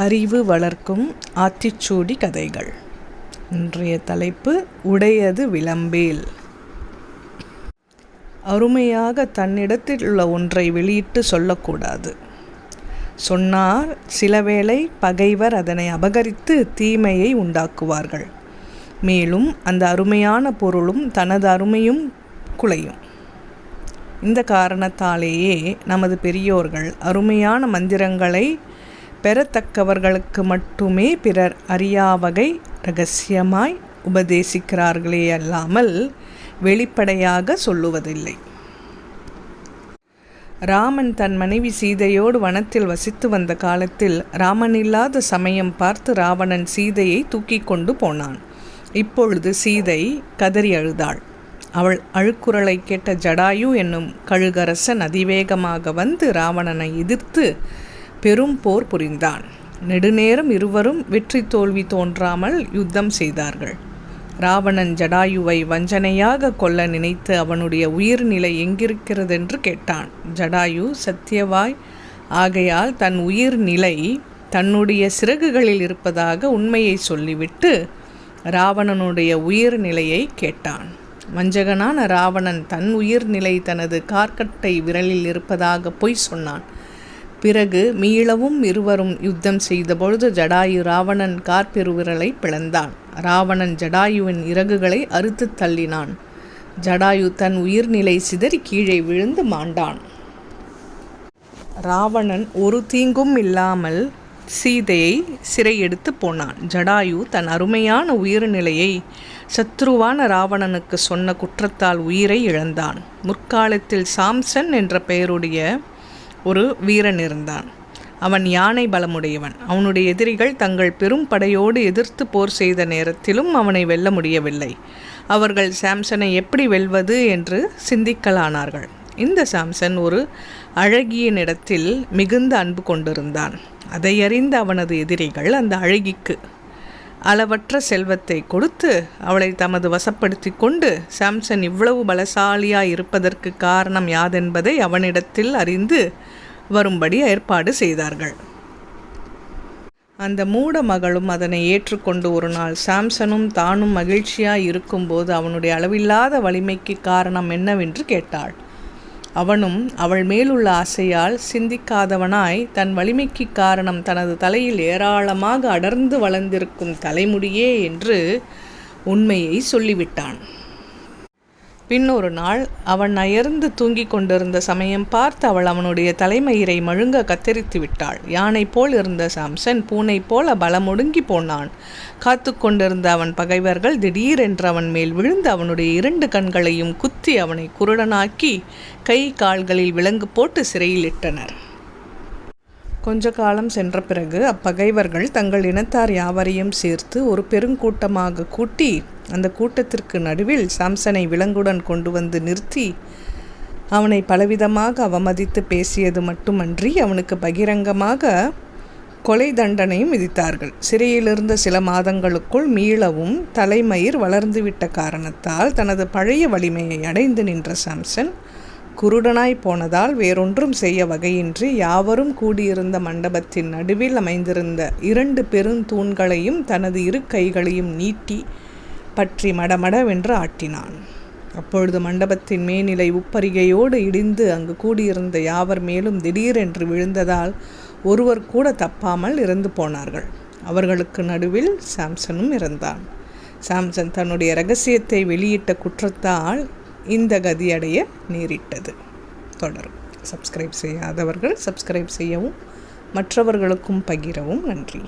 அறிவு வளர்க்கும் ஆத்திச்சூடி கதைகள். இன்றைய தலைப்பு உடையது விளம்பேல். அருமையாக தன்னிடத்தில் உள்ள ஒன்றை வெளியிட்டு சொல்லக்கூடாது. சொன்னார் சிலவேளை பகைவர் அதனை அபகரித்து தீமையை உண்டாக்குவார்கள். மேலும் அந்த அருமையான பொருளும் தனது அருமையும் குலையும். இந்த காரணத்தாலேயே நமது பெரியோர்கள் அருமையான மந்திரங்களை பெறத்தக்கவர்களுக்கு மட்டுமே பிறர் அறியாவகை ரகசியமாய் உபதேசிக்கிறார்களே அல்லாமல் வெளிப்படையாக சொல்லுவதில்லை. ராமன் தன் மனைவி சீதையோடு வனத்தில் வசித்து வந்த காலத்தில் ராமனில்லாத சமயம் பார்த்து ராவணன் சீதையை தூக்கி கொண்டு போனான். இப்பொழுது சீதை கதறி அழுதாள். அவள் அழுக்குரலை கேட்ட ஜடாயு என்னும் கழுகரசன் அதிவேகமாக வந்து ராவணனை எதிர்த்து பெரும் போர் புரிந்தான் நெடுநேரம் இருவரும் வெற்றி தோல்வி தோன்றாமல் யுத்தம் செய்தார்கள். ராவணன் ஜடாயுவை வஞ்சனையாக கொல்ல நினைத்து அவனுடைய உயிர்நிலை எங்கிருக்கிறதென்று கேட்டான். ஜடாயு சத்தியவாய் ஆகையால் தன் உயிர் நிலை தன்னுடைய சிறகுகளில் இருப்பதாக உண்மையை சொல்லிவிட்டு ராவணனுடைய உயிர் நிலையை கேட்டான். வஞ்சகனான ராவணன் தன் உயிர்நிலை தனது கார்கட்டை விரலில் இருப்பதாக பொய் சொன்னான். பிறகு மீளவும் இருவரும் யுத்தம் செய்தபொழுது ஜடாயு ராவணன் கார்பெருவிரலை பிளந்தான். ராவணன் ஜடாயுவின் இறகுகளை அறுத்து தள்ளினான். ஜடாயு தன் உயிர்நிலை சிதறி கீழே விழுந்து மாண்டான். ராவணன் ஒரு தீங்கும் இல்லாமல் சீதையை சிறையெடுத்து போனான். ஜடாயு தன் அருமையான உயிர்நிலையை சத்ருவான ராவணனுக்கு சொன்ன குற்றத்தால் உயிரை இழந்தான். முற்காலத்தில் சாம்சன் என்ற பெயருடைய ஒரு வீரன் இருந்தான். அவன் யானை பலமுடையவன். அவனுடைய எதிரிகள் தங்கள் பெரும் படையோடு எதிர்த்து போர் செய்த நேரத்திலும் அவனை வெல்ல முடியவில்லை. அவர்கள் சாம்சனை எப்படி வெல்வது என்று சிந்திக்கலானார்கள். இந்த சாம்சன் ஒரு அழகியனிடத்தில் மிகுந்த அன்பு கொண்டிருந்தான். அதை அறிந்த அவனது எதிரிகள் அந்த அழகிக்கு அளவற்ற செல்வத்தை கொடுத்து அவளை தமது வசப்படுத்தி கொண்டு சாம்சன் இவ்வளவு பலசாலியாக இருப்பதற்கு காரணம் யாதென்பதை அவனிடத்தில் அறிந்து வரும்படி ஏற்பாடு செய்தார்கள். அந்த மூட மகளும் அதனை ஏற்றுக்கொண்டு ஒரு நாள் சாம்சனும் தானும் மகிழ்ச்சியாய் இருக்கும்போது அவனுடைய அளவில்லாத வலிமைக்கு காரணம் என்னவென்று கேட்டாள். அவனும் அவள் மேலுள்ள ஆசையால் சிந்திக்காதவனாய் தன் வலிமைக்கு காரணம் தனது தலையில் ஏராளமாக அடர்ந்து வளர்ந்திருக்கும் தலைமுடியே என்று உண்மையை சொல்லிவிட்டான். பின்னொரு நாள் அவன் அயர்ந்து தூங்கிக் கொண்டிருந்த சமயம் பார்த்து அவள் அவனுடைய தலைமயிரை மழுங்க கத்தரித்து விட்டாள். யானை போல் இருந்த சாம்சன் பூனை போல பலமுடுங்கி போனான். காத்து கொண்டிருந்த அவன் பகைவர்கள் திடீரென்று அவன் மேல் விழுந்து அவனுடைய இரண்டு கண்களையும் குத்தி அவனை குருடனாக்கி கை கால்களில் விலங்கு போட்டு சிறையில் இட்டனர். கொஞ்ச காலம் சென்ற பிறகு அப்பகைவர்கள் தங்கள் இனத்தார் யாவரையும் சேர்த்து ஒரு பெருங்கூட்டமாக கூட்டி அந்த கூட்டத்திற்கு நடுவில் சாம்சனை விலங்குடன் கொண்டு வந்து நிறுத்தி அவனை பலவிதமாக அவமதித்து பேசியது மட்டுமன்றி அவனுக்கு பகிரங்கமாக கொலை தண்டனையும் விதித்தார்கள். சிறையிலிருந்த சில மாதங்களுக்குள் மீளவும் தலைமயிர் வளர்ந்துவிட்ட காரணத்தால் தனது பழைய வலிமையை அடைந்து நின்ற சாம்சன் குருடனாய் போனதால் வேறொன்றும் செய்ய வகையின்றி யாவரும் கூடியிருந்த மண்டபத்தின் நடுவில் அமைந்திருந்த இரண்டு பெருந்தூண்களையும் தனது இரு கைகளையும் நீட்டி பற்றி மடமடவென்று ஆட்டினான். அப்பொழுது மண்டபத்தின் மேனிலை உப்பரிகையோடு இடிந்து அங்கு கூடியிருந்த யாவர் மேலும் திடீரென்று விழுந்ததால் ஒருவர் கூட தப்பாமல் இறந்து போனார்கள். அவர்களுக்கு நடுவில் சாம்சனும் இறந்தான் சாம்சன் தன்னுடைய ரகசியத்தை வெளியிட்ட குற்றத்தால் இந்த கதியடைய நேரிட்டது. தொடரும். சப்ஸ்கிரைப் செய்யாதவர்கள் சப்ஸ்கிரைப் செய்யவும் மற்றவர்களுக்கும் பகிரவும் நன்றி.